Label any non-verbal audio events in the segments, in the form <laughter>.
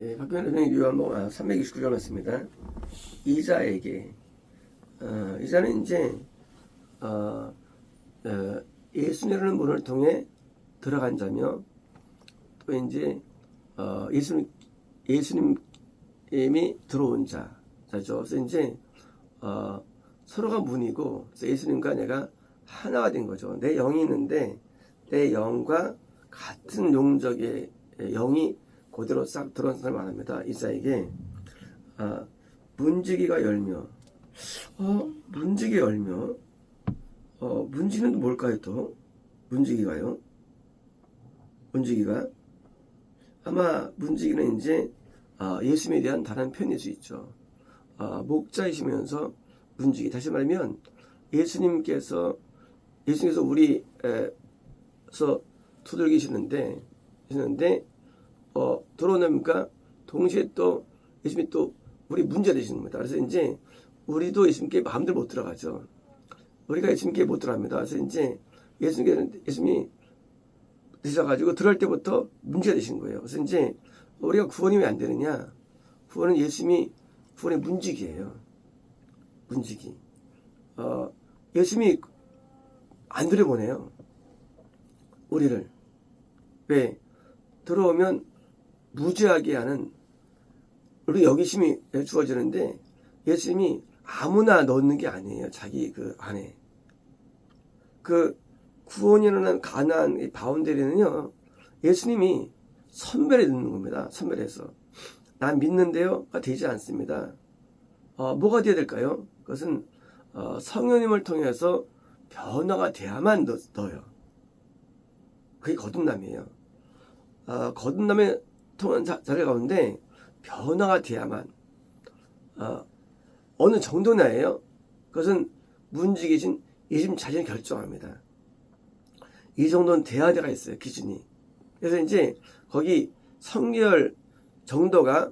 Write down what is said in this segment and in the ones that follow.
예, 박근혜 대통령 요한복 아, 329절 말씀입니다. 이자에게 어, 이자는 이제 어, 어, 예수님이라는 문을 통해 들어간 자며 또 이제 어, 예수님 예수님이 들어온 자 자죠. 그래서 이제 어, 서로가 문이고 예수님과 내가 하나가 된 거죠. 내 영이 있는데 내 영과 같은 용적의 영이 그대로 싹 사람을 말합니다. 이자에게 아, 문지기가 열며 어, 문지기 열며 어, 문지는 뭘까요 또? 문지기가요? 문지기가 아마 문지기는 이제 아, 예수님에 대한 다른 표현일 수 있죠. 아, 목자이시면서 문지기 다시 말하면 예수님께서 예수님께서 우리에서 두들기시는데 시는데 어, 들어오니까 동시에 또 예수님이 또 우리 문제 되시는 겁니다. 그래서 이제 우리도 예수님께 마음대로 못 들어가죠. 우리가 예수님께 못 들어갑니다. 그래서 이제 예수님께 예수님이 드셔가지고 들어갈 때부터 문제가 되시는 거예요. 그래서 이제 우리가 구원이 왜 안 되느냐? 구원은 예수님이 구원의 문지기예요. 문지기. 어, 예수님이 안 들여보내요. 우리를. 왜? 들어오면 무죄하게 하는 우리 여기심이 주어지는데 예수님이 아무나 넣는 게 아니에요. 자기 그 안에. 그 구원이라는 가난 이 바운데리는요. 예수님이 선별해 넣는 겁니다. 선별해서. 난 믿는데요가 되지 않습니다. 어, 뭐가 돼야 될까요? 그것은 어, 성령님을 통해서 변화가 돼야만 넣, 넣어요. 그게 거듭남이에요. 어, 거듭남에 통한 자, 자리 가운데 변화가 돼야만 어, 어느 정도나예요. 그것은 문지 계신 예수님 자신이 결정합니다. 이 정도는 돼야 돼가 있어요. 기준이. 그래서 이제 거기 성결 정도가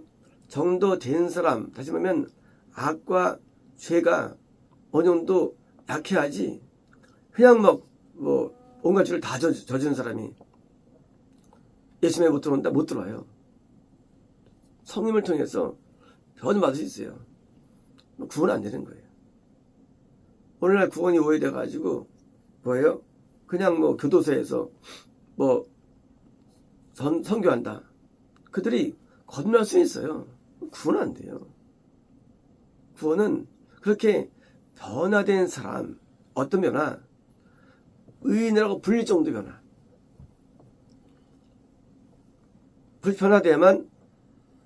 정도 된 사람 다시 말하면 악과 죄가 어느 정도 약해야지 그냥 막 뭐 온갖 죄를 다 저, 저지른 사람이 예수님에 못 들어온다 못 들어와요. 성님을 통해서 변받을 수 있어요. 뭐 구원 안 되는 거예요. 오늘날 구원이 오해돼 가지고 뭐예요? 그냥 뭐 교도소에서 뭐 선, 선교한다. 그들이 건널 수 있어요. 구원 안 돼요. 구원은 그렇게 변화된 사람 어떤 변화? 의인이라고 불릴 정도 변화. 불편화돼야만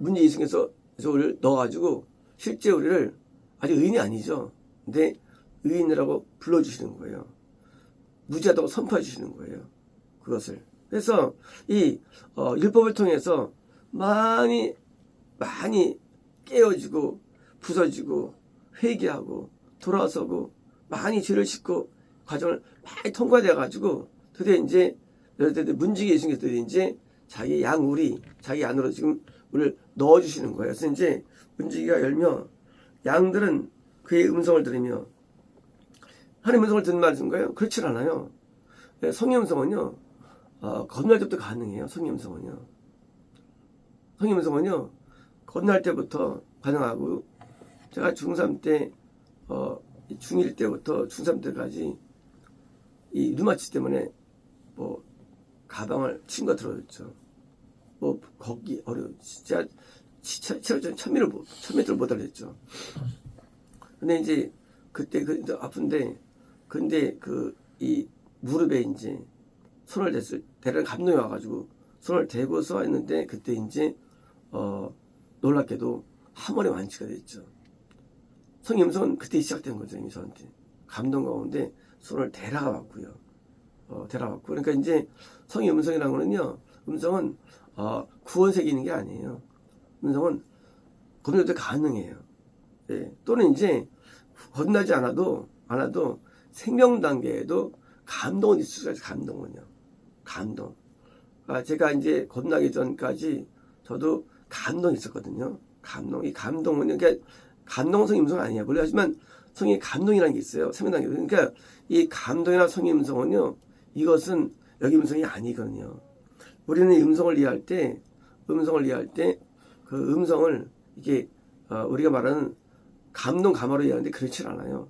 문제 이승에서 우리를 넣어가지고 실제 우리를 아직 의인이 아니죠. 근데 의인이라고 불러주시는 거예요. 무지하다고 선포해 주시는 거예요. 그것을. 그래서 이 어, 율법을 통해서 많이 많이 깨어지고 부서지고 회개하고 돌아서고 많이 죄를 씻고 과정을 많이 통과돼 가지고 드디어 이제 여러분들 문지기 예수님께서 드디어 이제 자기 양우리 자기 안으로 지금 우리를 넣어주시는 거예요. 그래서 이제 문지기가 열며 양들은 그의 음성을 들으며 하나님 음성을 듣는 말인 거예요? 그렇지 않아요. 네, 성의 음성은요, 어, 건널 때부터 가능해요. 성의 음성은요. 성의 음성은요, 건널 때부터 가능하고, 제가 중3 때, 어, 중1 때부터 중3 때까지 이 류마치 때문에 뭐, 가방을 친거 들어줬죠. 뭐, 걷기 어려워. 진짜, 치료전 천미를 못, 천미를 못 알렸죠. 근데 이제, 그때 그 아픈데, 근데 그 이 무릎에 이제 손을 댔을 대략 감동이 와가지고 손을 대고서 했는데 그때 이제 어 놀랍게도 한 번에 완치가 됐죠. 성임성은 그때 시작된 거죠 이미 저한테 감동 가운데 손을 대라가 왔고요. 어 대라 왔고 그러니까 이제 성의 음성이라는 거는요 음성은 어 구원색이 있는 게 아니에요. 음성은 거듭나도 가능해요. 예. 또는 이제 거듭나지 않아도 않아도 생명 단계에도 감동은 있을 수가 있어요. 감동은요. 감동. 아, 제가 이제 겁나기 전까지 저도 감동이 있었거든요. 감동. 이 감동은, 그러니까 감동성 임성 아니에요. 물론 하지만 성의 감동이라는 게 있어요. 단계. 그러니까 이 감동이나 성의 음성은요. 이것은 여기 음성이 아니거든요. 우리는 음성을 이해할 때, 음성을 이해할 때, 그 음성을 이게 어, 우리가 말하는 감동 감화로 이해하는데 그렇지 않아요.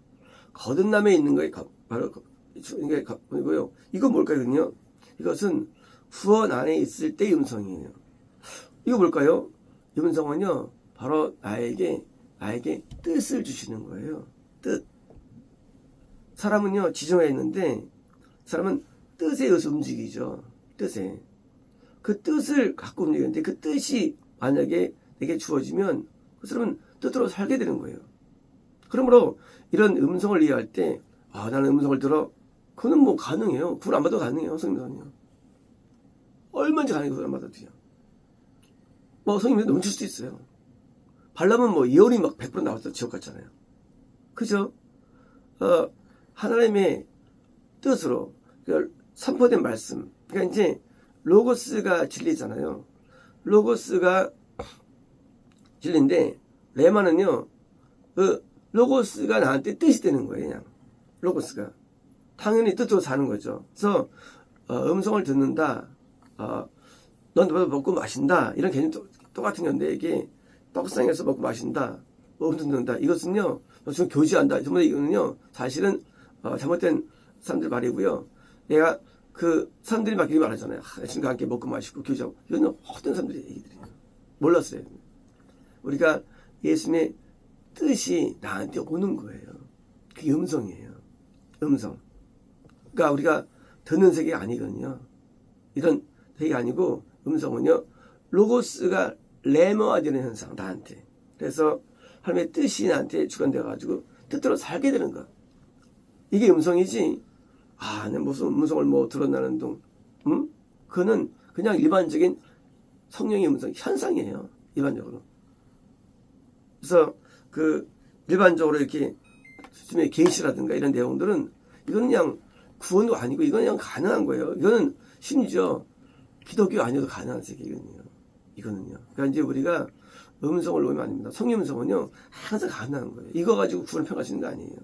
거듭남에 있는 거에 가- 바로 그- 이게 이고요. 이건 뭘까요? 이것은 후원 안에 있을 때의 음성이에요. 이거 뭘까요? 이 음성은요, 바로 나에게 나에게 뜻을 주시는 거예요. 뜻. 사람은요 지정해 있는데 사람은 뜻에 의해서 움직이죠. 뜻에. 그 뜻을 갖고 움직이는데 그 뜻이 만약에 내게 주어지면 그 사람은 뜻대로 살게 되는 거예요. 그러므로 이런 음성을 이해할 때, 아, 나는 음성을 들어. 그거는 뭐 가능해요. 그걸 안 받아도 가능해요. 성님선요. 얼마든지 가능해요. 그걸 안 받아도 돼요. 뭐 성님이 넘칠 수도 있어요. 발라면 뭐 이혼이 막 100% 나와서 지옥 같잖아요. 그죠? 어, 하나님의 뜻으로 그 선포된 말씀. 그러니까 이제 로고스가 진리잖아요. 로고스가 진리인데 레마는요. 그 로고스가 나한테 뜻이 되는 거예요. 그냥 로고스가 당연히 뜻으로 사는 거죠. 그래서 어, 음성을 듣는다. 어, 넌 먹고 마신다. 이런 개념 도 똑같은 건데 이게 떡상에서 먹고 마신다. 뭐 음성 듣는다. 이것은요. 너 지금 교제한다. 전부 다 이거는요. 사실은 어, 잘못된 사람들 말이고요. 내가 그 사람들이 막 이렇게 말하잖아요. 아, 친구와 함께 먹고 마시고 교제하고. 이거는 헛된 사람들의 얘기들이에요. 몰랐어요. 우리가 예수님의 뜻이 나한테 오는 거예요. 그게 음성이에요. 음성. 그러니까 우리가 듣는 세계가 아니거든요. 이런 세계가 아니고 음성은요. 로고스가 레머화되는 현상 나한테. 그래서 하나님의 뜻이 나한테 주관되어 가지고 뜻대로 살게 되는 거. 이게 음성이지. 아, 내 무슨 음성을 뭐 들었나는 둥. 음? 그는 그냥 일반적인 성령의 음성 현상이에요. 일반적으로. 그래서 그 일반적으로 이렇게 수님의 계시라든가 이런 내용들은 이거는 그냥 구원도 아니고 이건 그냥 가능한 거예요. 이거는 심지어 기독교 아니어도 가능한 세계거든요. 이거는요. 그러니까 이제 우리가 음성을 놓으면 안 됩니다. 성령 음성은요 항상 가능한 거예요. 이거 가지고 구원을 평가하시는 거 아니에요.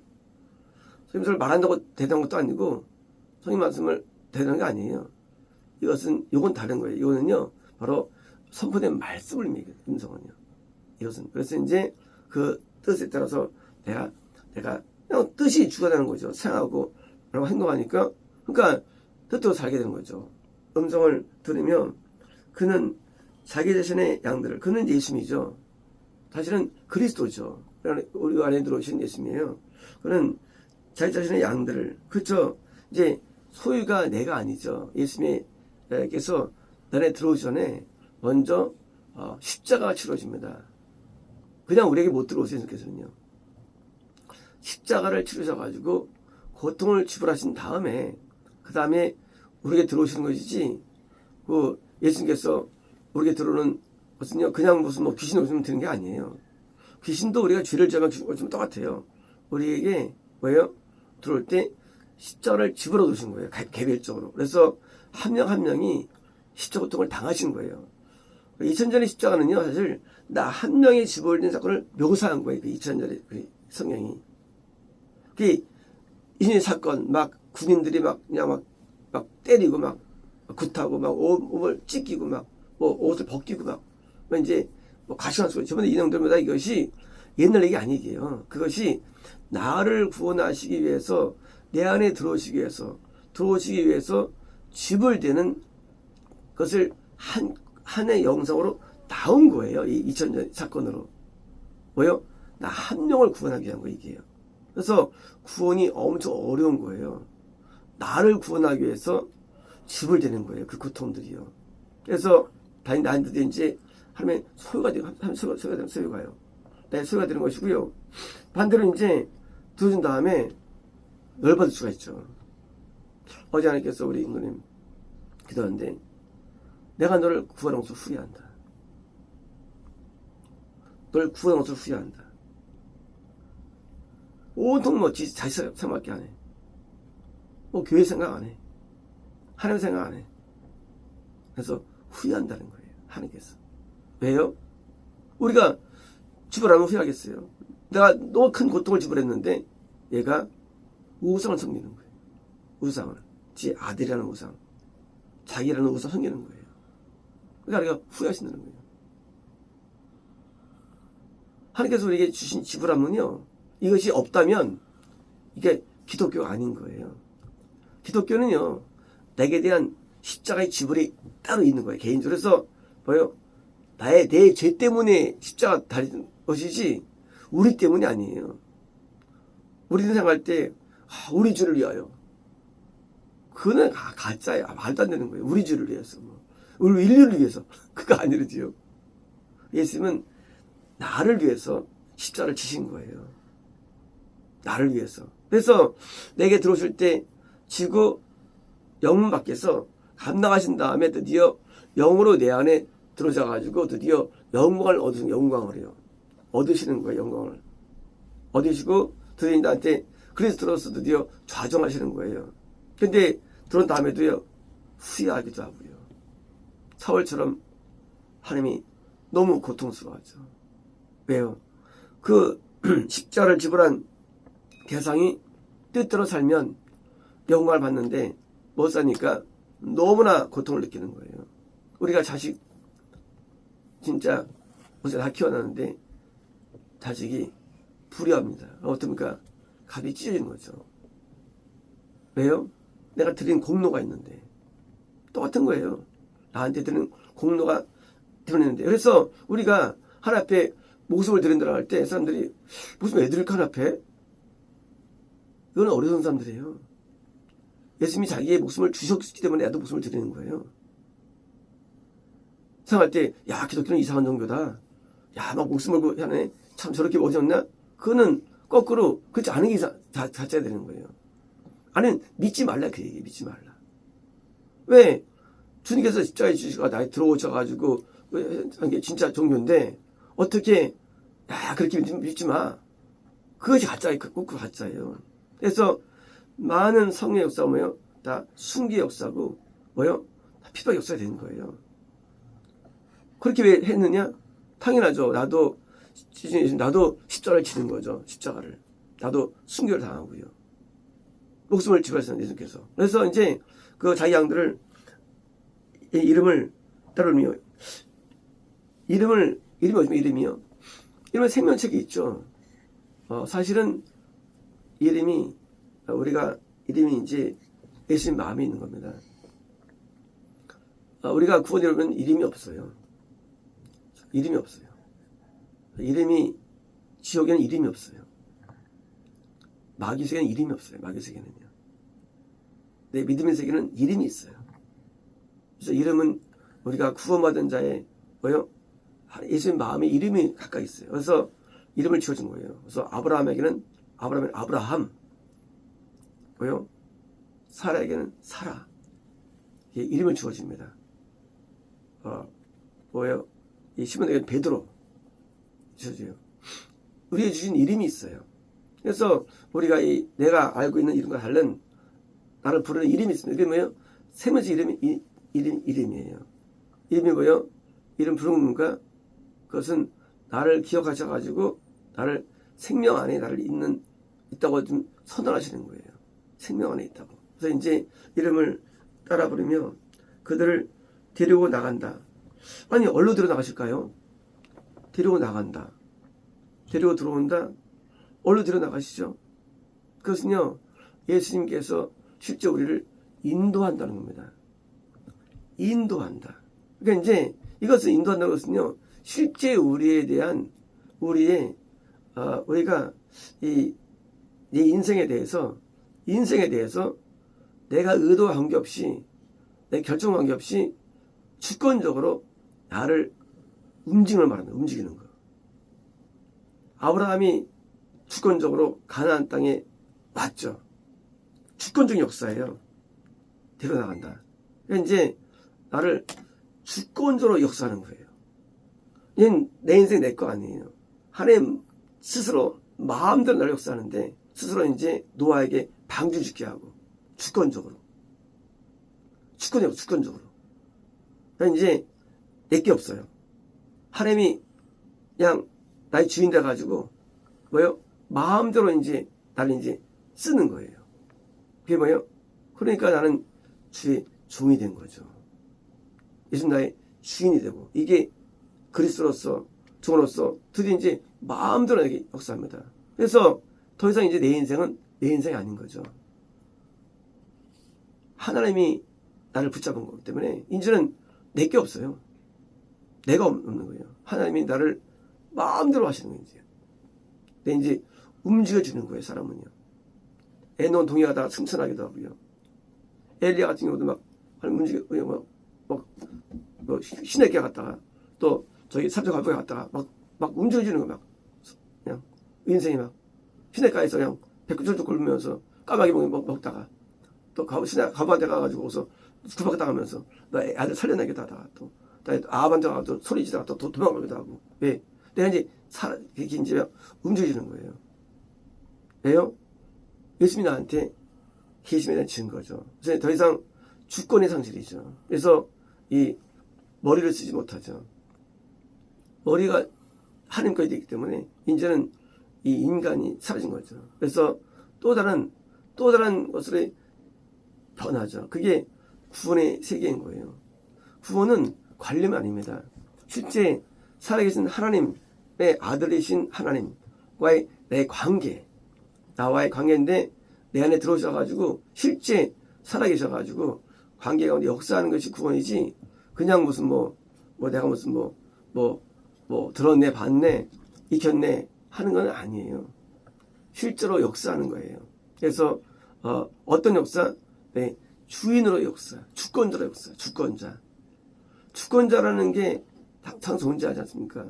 성령 음성을 말한다고 대단한 것도 아니고 성령 말씀을 대단한 게 아니에요. 이것은 이건 다른 거예요. 이거는요 바로 선포된 말씀을 믿는 음성은요. 이것은 그래서 이제 그 뜻에 따라서 내가 내가 그냥 뜻이 주관하는 거죠. 생각하고 그리고 행동하니까 그러니까 뜻대로 살게 되는 거죠. 음성을 들으면 그는 자기 자신의 양들을 그는 예수님이죠. 사실은 그리스도죠. 우리 안에 들어오신 예수님이에요. 그는 자기 자신의 양들을 그렇죠. 이제 소유가 내가 아니죠. 예수님께서 나에 들어오기 전에 먼저 어, 십자가가 치러집니다. 그냥 우리에게 못 들어오세요, 예수님께서는요. 십자가를 치르셔가지고 고통을 지불하신 다음에 그 다음에 우리에게 들어오시는 것이지 그 예수님께서 우리에게 들어오는 것은요 그냥 무슨 뭐 귀신 오시면 되는 게 아니에요. 귀신도 우리가 죄를 지으면 똑같아요. 우리에게 뭐예요? 들어올 때 십자가를 집으러 두신 거예요. 개별적으로. 그래서 한명한 명이 십자 고통을 당하신 거예요. 2000년의 십자가는요 사실 나 한 명의 집어올린 사건을 묘사한 거예요. 그 2000년의 그 성경이. 그 이순신 사건 막 군인들이 막 그냥 막, 막 때리고 막 굿하고 막 옷을 찢기고 막 뭐 옷을 벗기고 막, 막 이제 뭐 가시관 소리 저번에 이내용들마다 이것이 옛날 얘기 아니게요. 그것이 나를 구원하시기 위해서 내 안에 들어오시기 위해서 들어오시기 위해서 집을 대는 것을 한 한의 영상으로 나온 거예요. 이 2000년 사건으로. 뭐요? 나 한 명을 구원하기 위한 거 이게요. 그래서 구원이 엄청 어려운 거예요. 나를 구원하기 위해서 집을 대는 거예요. 그 고통들이요. 그래서 다행 나한테도 이제 하나님의 소유가 되고 하나님 소유가, 소유가 되는 소유가요. 내 소유가 되는 것이고요. 반대로 이제 들어준 다음에 열받을 수가 있죠. 어제 하나님께서 우리 임금님 기도하는데 내가 너를 구하는 것을 후회한다. 너를 구하는 것을 후회한다. 온통 뭐 지- 자기 생각밖에 안 해. 뭐 교회 생각 안 해. 하나님 생각 안 해. 그래서 후회한다는 거예요. 하나님께서. 왜요? 우리가 지불하면 후회하겠어요. 내가 너무 큰 고통을 지불했는데 얘가 우상을 섬기는 거예요. 우상을. 지 아들이라는 우상. 자기라는 우상 섬기는 거예요. 그러니까 우리가 후회하신다는 거예요. 하나님께서 우리에게 주신 지불함은요. 이것이 없다면 이게 기독교가 아닌 거예요. 기독교는요. 내게 대한 십자가의 지불이 따로 있는 거예요. 개인적으로. 그래서 뭐요? 나의 내 죄 때문에 십자가 달린 것이지 우리 때문이 아니에요. 우리는 생각할 때 아, 우리 주를 위하여 그는 가, 가짜야 말도 안 되는 거예요. 우리 주를 위해서 뭐. 우리 인류를 위해서 <laughs> 그거 아니르지요. 예수님은 나를 위해서 십자를 지신 거예요. 나를 위해서. 그래서 내게 들어오실 때 지구 영문 밖에서 감당하신 다음에 드디어 영으로 내 안에 들어져 가지고 드디어 영광을 얻으신 영광을 해요. 얻으시는 거예요, 영광을. 얻으시고 드디어 나한테 그리스도로서 드디어 좌정하시는 거예요. 근데 들어온 다음에도요. 후회하기도 하고요. 사월처럼 하나님이 너무 고통스러워하죠. 왜요? 그 <clears throat> 십자를 지불한 대상이 뜻대로 살면 영광을 받는데 못 사니까 너무나 고통을 느끼는 거예요. 우리가 자식 진짜 어제 다 키워놨는데 자식이 불효합니다. 어떻습니까? 갑이 찢어지는 거죠. 왜요? 내가 드린 공로가 있는데 똑같은 거예요. 나한테 드는 공로가 드러내는데 그래서 우리가 하나 앞에 목숨을 드린다고 할 때 사람들이 무슨 왜 드릴까 하나 앞에? 이건 어리석은 사람들이에요. 예수님이 자기의 목숨을 주셨기 때문에 나도 목숨을 드리는 거예요. 생각할 때, 야, 기독교는 이상한 종교다. 야, 막 목숨 걸고 하네. 참 저렇게 어지없나? 그거는 거꾸로 그렇지 않은 게 이상, 자, 자체가 되는 거예요. 아니, 믿지 말라, 그 얘기, 믿지 말라. 왜? 주님께서 십자가에 주시가 나에 들어오셔가지고, 이게 진짜 종교인데, 어떻게, 야, 그렇게 믿지, 믿지 마. 그것이 가짜예요. 그 거꾸로 가짜예요. 그래서, 많은 성의 역사 뭐요? 다 순기의 역사고, 뭐요? 다 피박 역사가 되는 거예요. 그렇게 왜 했느냐? 당연하죠. 나도, 나도 십자가를 치는 거죠. 십자가를. 나도 순교를 당하고요. 목숨을 지불하셨는 예수께서. 그래서 이제 그 자기 양들을 이 이름을 따르며 이름을 이름이 어디면 이름이요? 이름은 생명책이 있죠. 어, 사실은 이름이 우리가 이름이 이제 예수님 마음에 있는 겁니다. 어, 우리가 구원되려면 이름이 없어요. 이름이 없어요. 이름이 지옥에는 이름이 없어요. 마귀 세계는 이름이 없어요. 마귀 세계는요. 내 믿음의 세계는 이름이 있어요. 그래서 이름은 우리가 구원받은 자의 뭐요? 예수님 마음에 이름이 가까이 있어요. 그래서 이름을 지어준 거예요. 그래서 아브라함에게는 아브라함은 아브라함, 뭐요? 사라에게는 사라. 예, 이름을 지어줍니다. 어, 뭐요? 이 시몬에게는 베드로 지어줘요. 우리에게 주신 이름이 있어요. 그래서 우리가 이 내가 알고 있는 이름과 다른 나를 부르는 이름이 있습니다. 이게 뭐예요? 세 번째 이름이 이, 이름 이름이에요. 이름이 뭐예요? 이름 부르는 건가? 그것은 나를 기억하셔 가지고 나를 생명 안에 나를 있는 있다고 좀 선언하시는 거예요. 생명 안에 있다고. 그래서 이제 이름을 따라 부르며 그들을 데리고 나간다. 아니 어디로 데려 나가실까요? 데리고 나간다. 데리고 들어온다. 어디로 데려 나가시죠? 그것은요 예수님께서 실제 우리를 인도한다는 겁니다. 인도한다. 그러니까 이제 이것을 인도한다는 것은요 실제 우리에 대한 우리의 어, 우리가 이, 이 인생에 대해서 인생에 대해서 내가 의도와 관계없이 내 결정 관계없이 주권적으로 나를 움직임을 말합니다. 움직이는 거. 아브라함이 주권적으로 가나안 땅에 왔죠. 주권적인 역사예요. 데려 나간다. 그러니까 이제 나를 주권적으로 역사하는 거예요. 얘는 내 인생 내 거 아니에요. 하나님 스스로 마음대로 나를 역사하는데 스스로 이제 노아에게 방주 짓게 하고 주권적으로 주권적으로 주권적으로 그러니까 이제 내게 없어요. 하나님이 그냥 나의 주인 돼 가지고 뭐요? 마음대로 나를 이제 쓰는 거예요. 그게 뭐예요? 그러니까 나는 주의 종이 된 거죠. 예수 나의 주인이 되고 이게 그리스도로서 종으로서 드디어 이제 마음대로 내게 역사합니다. 그래서 더 이상 이제 내 인생은 내 인생이 아닌 거죠. 하나님이 나를 붙잡은 거기 때문에 이제는 내게 없어요. 내가 없는 거예요. 하나님이 나를 마음대로 하시는 거예요. 내 이제 움직여주는 거예요. 사람은요. 애논 동의하다가 승천하기도 하고요. 엘리야 같은 경우도 막 움직여 막, 막, 뭐 시내게 갔다가 또 저기 삼척 갈보에 갔다가 막, 막 움직여주는 거 막 그냥 인생이 막 시내가에서 그냥 백구절도 굴면서 까마귀 먹다가 또 가보 시내 가보한테 가가지고서 구박 당하면서 나 아들 살려내기도 하다가 또 아반테 가서 또 소리 지다가 또 도망가기도 하고 왜 내가 이제 살 이렇게 이제 움직여주는 거예요. 왜요? 예수님이 나한테 희심에 대한 증거죠. 그래서 더 이상 주권의 상실이죠. 그래서 이 머리를 쓰지 못하죠. 머리가 하나님까지 되기 때문에 이제는 이 인간이 사라진 거죠. 그래서 또 다른 또 다른 것으로 변하죠. 그게 구원의 세계인 거예요. 구원은 관념이 아닙니다. 실제 살아계신 하나님의 아들이신 하나님과의 내 관계, 나와의 관계인데 내 안에 들어오셔가지고 실제 살아계셔가지고 관계 가운데 역사하는 것이 구원이지 그냥 무슨 뭐, 뭐 내가 무슨 뭐, 뭐, 뭐 들었네, 봤네, 익혔네 하는 건 아니에요. 실제로 역사하는 거예요. 그래서 어, 어떤 역사? 네, 주인으로 역사, 주권자로 역사, 주권자. 주권자라는 게 항상 존재하지 않습니까?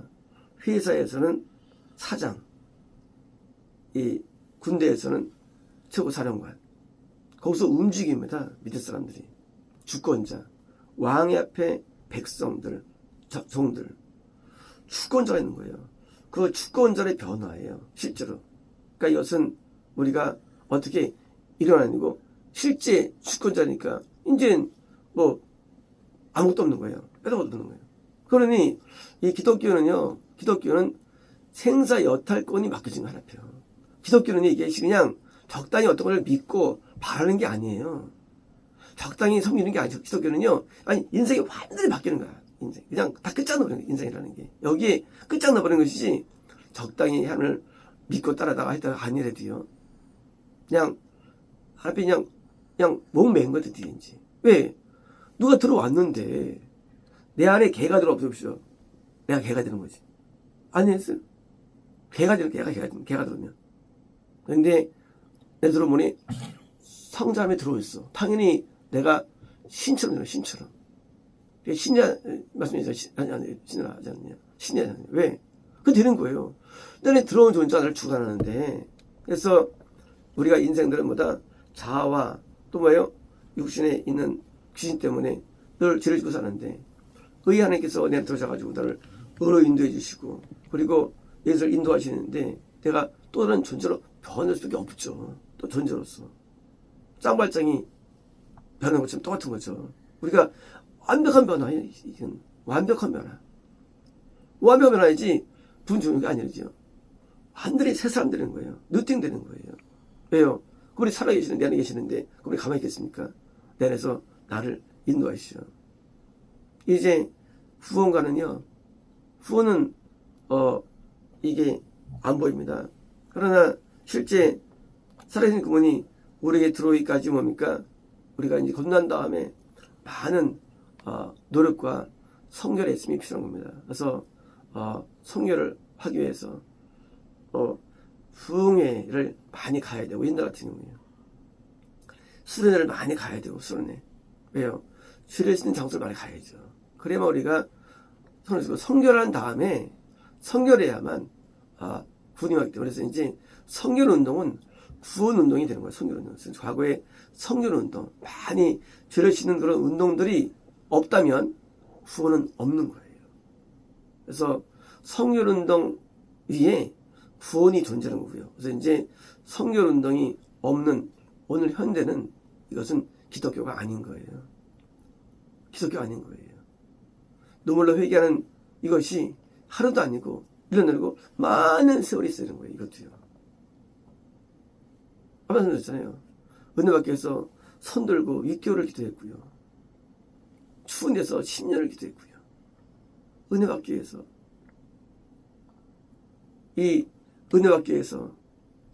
회사에서는 사장, 이 군대에서는 최고사령관. 거기서 움직입니다. 밑에 사람들이. 주권자. 왕의 앞에 백성들, 종들. 주권자가 있는 거예요. 그 주권자의 변화예요. 실제로. 그러니까 이것은 우리가 어떻게 일어나고 실제 주권자니까 이제는 뭐 아무것도 없는 거예요. 빼도 없는 거예요. 그러니 이 기독교는요. 기독교는 생사 여탈권이 맡겨진 거 하나표. 기독교는 이게 그냥 적당히 어떤 걸 믿고 바라는 게 아니에요. 적당히 섬기는 게 아니죠. 기독교는요. 아니 인생이 완전히 바뀌는 거야. 인생 그냥 다 끝장나버리는 거야. 인생이라는 게 여기에 끝장나버리는 것이지 적당히 하늘 믿고 따라다가 했다가 아니래도요. 그냥 하나님 그냥 그냥 목매인 거지 이제 왜 누가 들어왔는데 내 안에 개가 들어옵시오. 내가 개가 되는 거지. 아니었어요? 개가 되는 개가 개가 개가 들어오면. 근데 내 들어보니 성자 안에 들어있어. 당연히 내가 신처럼 되는 신처럼. 신자 말씀이죠. 아니 아니 신을 하지 않느냐. 신이 아니 왜? 그 되는 거예요. 내안에 들어온 존재를 주관하는데 그래서 우리가 인생들은 뭐다 자아와 또 뭐예요? 육신에 있는 귀신 때문에 늘 죄를 지고 사는데 의 하나님께서 내 들어오셔가지고 나를 의로 인도해 주시고 그리고 예수를 인도하시는데 내가 또 다른 존재로 변할 수밖에 없죠. 또 존재로서. 짱발장이 변한 것처럼 똑같은 거죠. 우리가 완벽한 변화예요. 이건 완벽한 변화. 완벽한 변화이지 분주한 게 아니죠. 완전히 새 사람 되는 거예요. 누팅 되는 거예요. 왜요? 그분이 살아계시는 내 안에 계시는데 그분이 가만히 있겠습니까? 내 안에서 나를 인도하시죠. 이제 후원가는요. 후원은 어 이게 안 보입니다. 그러나 실제 살아계신 그분이 우리에게 들어오기까지 뭡니까? 우리가 이제 건난 다음에 많은 어, 노력과 성결의 했음이 필요한 겁니다. 그래서 어, 성결을 하기 위해서 어, 후흥회를 많이 가야 되고 옛날 같은 경우에요. 수련회를 많이 가야 되고 수련회. 왜요? 주례 쓰는 장소를 많이 가야죠. 그래야만 우리가 손을 성결한 다음에 성결해야만 아, 왔기 때문에 그래서 이제 성결 운동은 구원 운동이 되는 거예요. 성결 운동. 과거에 성결 운동 많이 죄를 씻는 그런 운동들이 없다면 구원은 없는 거예요. 그래서 성결 운동 위에 구원이 존재하는 거고요. 그래서 이제 성결 운동이 없는 오늘 현대는 이것은 기독교가 아닌 거예요. 기독교 아닌 거예요. 눈물로 회개하는 이것이 하루도 아니고 1년 아니고 많은 세월이 쓰는 거예요. 이것도요. 아까 말씀드렸잖아요. 은혜 위해서 손 들고 6개월을 기도했고요. 추운 데서 10년을 기도했고요. 은혜 위해서. 이 은혜 위해서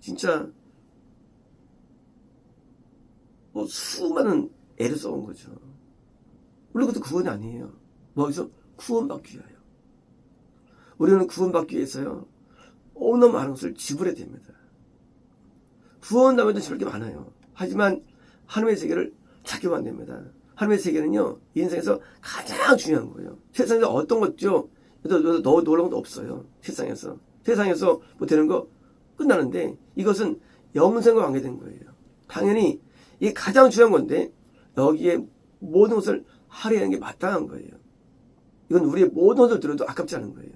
진짜 뭐 수많은 애를 써온 거죠. 물론 그것도 구원이 아니에요. 뭐 여기서 구원받기 위하여. 우리는 구원받기 위해서요. 너무 많은 것을 지불해야 됩니다. 구원하면도 지불 게 많아요. 하지만 하나님의 세계를 찾기만 안 됩니다. 하나님의 세계는요, 인생에서 가장 중요한 거예요. 세상에서 어떤 것도 너 놀라운 것도 없어요. 세상에서. 세상에서 뭐 되는 거 끝나는데 이것은 영생과 관계된 거예요. 당연히 이게 가장 중요한 건데 여기에 모든 것을 할애하는 게 마땅한 거예요. 이건 우리의 모든 것을 들어도 아깝지 않은 거예요.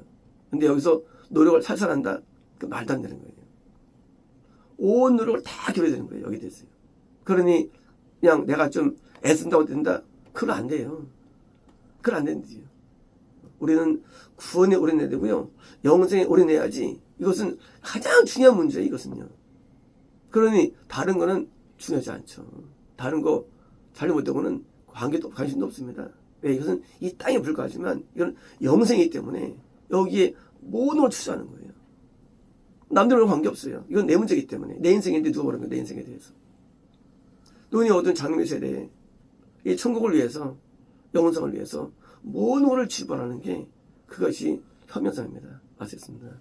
근데 여기서 노력을 살살한다? 그 말도 안 되는 거예요. 온 노력을 다 기울여야 되는 거예요. 여기 대해서. 그러니 그냥 내가 좀 애쓴다고 된다? 그건 안 돼요. 그건 안 된대요. 우리는 구원에 올인해야 되고요. 영생에 올인해야지. 이것은 가장 중요한 문제예요. 이것은요. 그러니 다른 거는 중요하지 않죠. 다른 거 잘못 못하고는 관계도 관심도 없습니다. 왜 이것은 이 땅에 불과하지만 이건 영생이기 때문에 여기에 모든 걸 투자하는 거예요. 남들과 관계 없어요. 이건 내 문제이기 때문에 내 인생인데 누가 모르는 거야 내 인생에 대해서. 눈이 얻은 장미 세대에 이 천국을 위해서 영원성을 위해서 모든 것을 지불하는 게 그것이 현명사입니다. 아셨습니다.